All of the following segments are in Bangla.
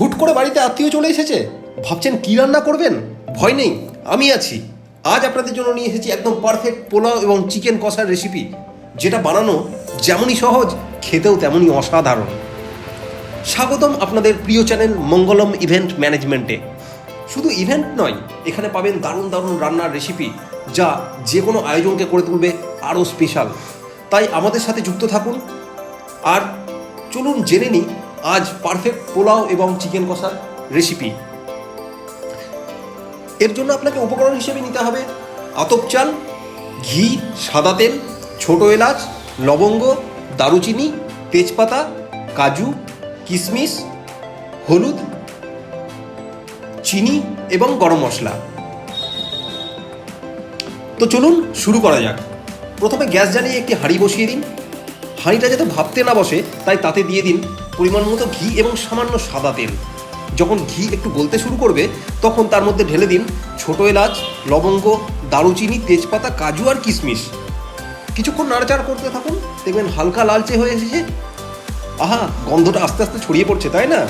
হুট করে বাড়িতে আত্মীয় চলে এসেছে? ভাবছেন কি রান্না করবেন? ভয় নেই, আমি আছি। আজ আপনাদের জন্য নিয়ে এসেছি একদম পারফেক্ট পোলাও এবং চিকেন কষার রেসিপি যেটা বানানো যেমনই সহজ, খেতেও তেমনই অসাধারণ। স্বাগতম আপনাদের প্রিয় চ্যানেল মঙ্গলম ইভেন্ট ম্যানেজমেন্টে শুধু ইভেন্ট নয়, এখানে পাবেন দারুণ দারুণ রান্নার রেসিপি যা যে কোনো আয়োজনকে করে তুলবে আরও স্পেশাল তাই আমাদের সাথে যুক্ত থাকুন। আর চলুন জেনে নিই আজ পারফেক্ট পোলাও এবং চিকেন কষার রেসিপি এর জন্য আপনাকে উপকরণ হিসেবে নিতে হবে আতপ চাল, ঘি, সাদা তেল, ছোট এলাচ, লবঙ্গ, দারুচিনি, তেজপাতা, কাজু কিশমিশ হলুদ, চিনি এবং গরম মশলা। তো চলুন শুরু করা যাক। প্রথমে গ্যাস জ্বালিয়ে একটি হাঁড়ি বসিয়ে দিন। হাঁড়িটা যাতে ভাবতে না বসে, তাই তাতে দিয়ে দিন পরিমাণ মতো ঘি এবং সামান্য সাদা তেল। যখন ঘি একটু গলতে শুরু করবে, তখন তার মধ্যে ঢেলে দিন ছোট এলাচ, লবঙ্গ, দারুচিনি, তেজপাতা, কাজু আর কিশমিশ। কিছুক্ষণ নাড়াচাড়া করতে থাকুন, দেখবেন হালকা লালচে হয়ে এসেছে। আহা, গন্ধটা আস্তে আস্তে ছড়িয়ে পড়ছে, তাই না?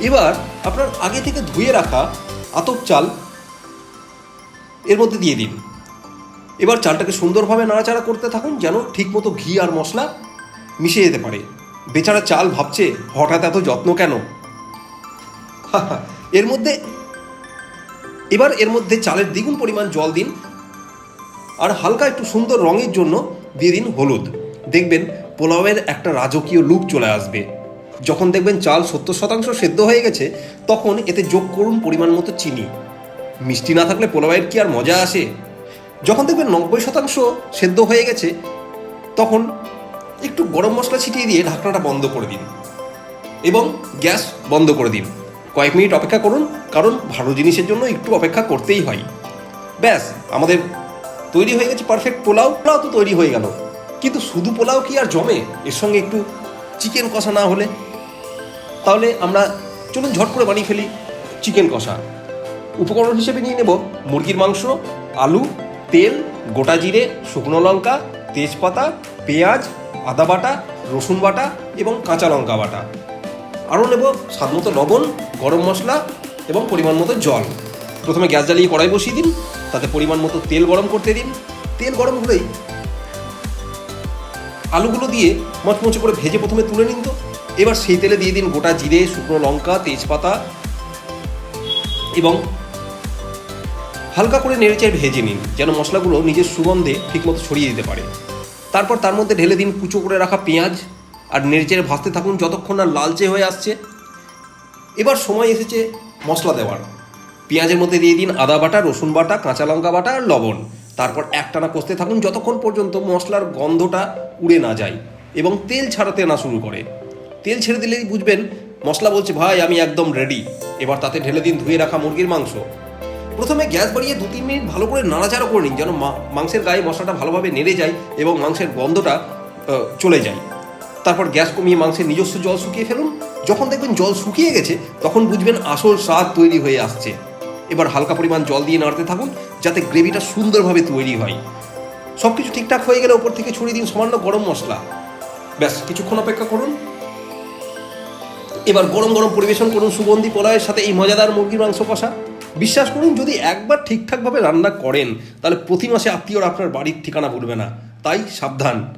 এবার আপনার আগে থেকে ধুয়ে রাখা আতপ চাল এর মধ্যে দিয়ে দিন। এবার চালটাকে সুন্দরভাবে নাড়াচাড়া করতে থাকুন, যেন ঠিকমতো ঘি আর মশলা মিশে যেতে পারে। বেচারা চাল ভাবছে, হঠাৎ এত যত্ন কেন? এর মধ্যে, এবার এর মধ্যে চালের দ্বিগুণ পরিমাণ জল দিন, আর হালকা একটু সুন্দর রঙের জন্য দিয়ে দিন হলুদ। দেখবেন পোলাওয়ের একটা রাজকীয় লুক চলে আসবে। যখন দেখবেন চাল সত্তর শতাংশ সেদ্ধ হয়ে গেছে, তখন এতে যোগ করুন পরিমাণ মতো চিনি। মিষ্টি না থাকলে পোলাওয়ের কি আর মজা আসে? যখন দেখবেন নব্বই শতাংশ সেদ্ধ হয়ে গেছে, তখন একটু গরম মশলা ছিটিয়ে দিয়ে ঢাকনাটা বন্ধ করে দিন। এবং গ্যাস বন্ধ করে দিন। কয়েক মিনিট অপেক্ষা করুন, কারণ ভালো জিনিসের জন্য একটু অপেক্ষা করতেই হয়। ব্যাস, আমাদের তৈরি হয়ে গেছে পারফেক্ট পোলাও। পোলাও তো তৈরি হয়ে গেল। কিন্তু শুধু পোলাও কি আর জমে? এর সঙ্গে একটু চিকেন কষা না হলে? তাহলে আমরা চলুন ঝট করে বানিয়ে ফেলি চিকেন কষা। উপকরণ হিসেবে নিয়ে নেব মুরগির মাংস, আলু, তেল, গোটা জিরে, শুকনো লঙ্কা, তেজপাতা, পেঁয়াজ আদা বাটা, রসুন বাটা এবং কাঁচা লঙ্কা বাটা। আরও নেব স্বাদ মতো লবণ, গরম মশলা এবং পরিমাণ মতো জল। প্রথমে গ্যাস জ্বালিয়ে কড়াই বসিয়ে দিন, তাতে পরিমাণ মতো তেল গরম করতে দিন। তেল গরম হলেই আলুগুলো দিয়ে মচমচে করে ভেজে প্রথমে তুলে নিন তো। এবার সেই তেলে দিয়ে দিন গোটা জিরে, শুকনো লঙ্কা, তেজপাতা এবং হালকা করে নেড়ে নেড়েচেড়ে ভেজে নিন, যেন মশলাগুলো নিজের সুগন্ধে ঠিকমতো ছড়িয়ে দিতে পারে। তারপর তার মধ্যে ঢেলে দিন কুচো করে রাখা পেঁয়াজ আর নেড়েচেড়ে ভাজতে থাকুন যতক্ষণ না লালচে হয়ে আসছে। এবার সময় এসেছে মশলা দেওয়ার। পেঁয়াজের মধ্যে দিয়ে দিন আদা বাটা, রসুন বাটা, কাঁচা লঙ্কা বাটা আর লবণ। তারপর একটানা কষতে থাকুন যতক্ষণ পর্যন্ত মশলার গন্ধটা উড়ে না যায় এবং তেল ছাড়াতে না শুরু করে। তেল ছেড়ে দিলেই বুঝবেন মশলা বলছে, ভাই, আমি একদম রেডি এবার তাতে ঢেলে দিন ধুয়ে রাখা মুরগির মাংস। প্রথমে গ্যাস বাড়িয়ে দু তিন মিনিট ভালো করে নাড়াচাড়া করে নিন, যেন মাংসের গায়ে মশলাটা ভালোভাবে নেড়ে যায় এবং মাংসের গন্ধটা চলে যায়। তারপর গ্যাস কমিয়ে মাংসের নিজস্ব জল শুকিয়ে ফেলুন। যখন দেখবেন জল শুকিয়ে গেছে, তখন বুঝবেন আসল স্বাদ তৈরি হয়ে আসছে। এবার হালকা পরিমাণ জল দিয়ে নাড়তে থাকুন, যাতে গ্রেভিটা সুন্দরভাবে তৈরি হয়। সব কিছু ঠিকঠাক হয়ে গেলে ওপর থেকে ছড়িয়ে দিন সামান্য গরম মশলা। ব্যাস, কিছুক্ষণ অপেক্ষা করুন। এবার গরম গরম পরিবেশন করুন সুগন্ধি পোলাওয়ের সাথে এই মজাদার মুরগির মাংস কষা। বিশ্বাস করুন, যদি একবার ঠিকঠাকভাবে রান্না করেন, তাহলে প্রতি মাসে আত্মীয়রা আপনার বাড়ির ঠিকানা ভুলবে না। তাই সাবধান।